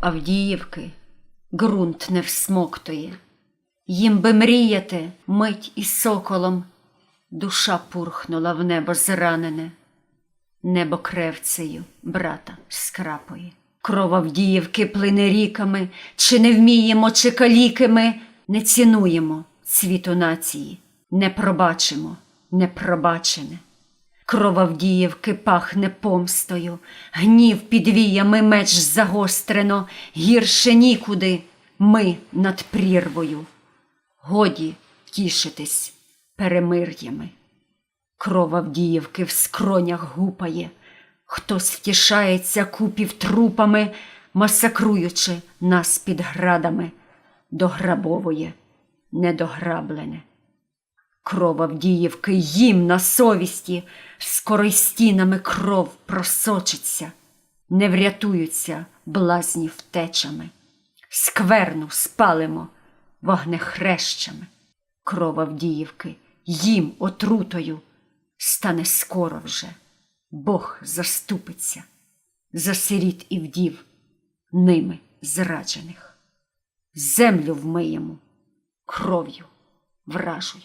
Авдіївки ґрунт не всмоктує. Їм би мріяти мить із соколом, душа пурхнула в небо зранене, небо кревцею брата скрапує. Кров Авдіївки плине ріками, чи не вміємо, чи калікими, не цінуємо цвіту нації, не пробачимо непробачене. Кров Авдіївки пахне помстою, гнів під віями меч загострено, гірше нікуди ми над прірвою. Годі тішитись перемир'ями. Кров Авдіївки в скронях гупає, хтось втішається купів трупами, масакруючи нас під градами, дограбовує недограблене. Кров Авдіївки їм на совісті, скоро стінами кров просочиться, не врятуються блазні втечами, скверну спалимо вогнехрещами. Кров Авдіївки їм отрутою стане скоро вже. Бог заступиться за сиріт і вдів, ними зраджених. Землю вмиємо кров'ю вражою.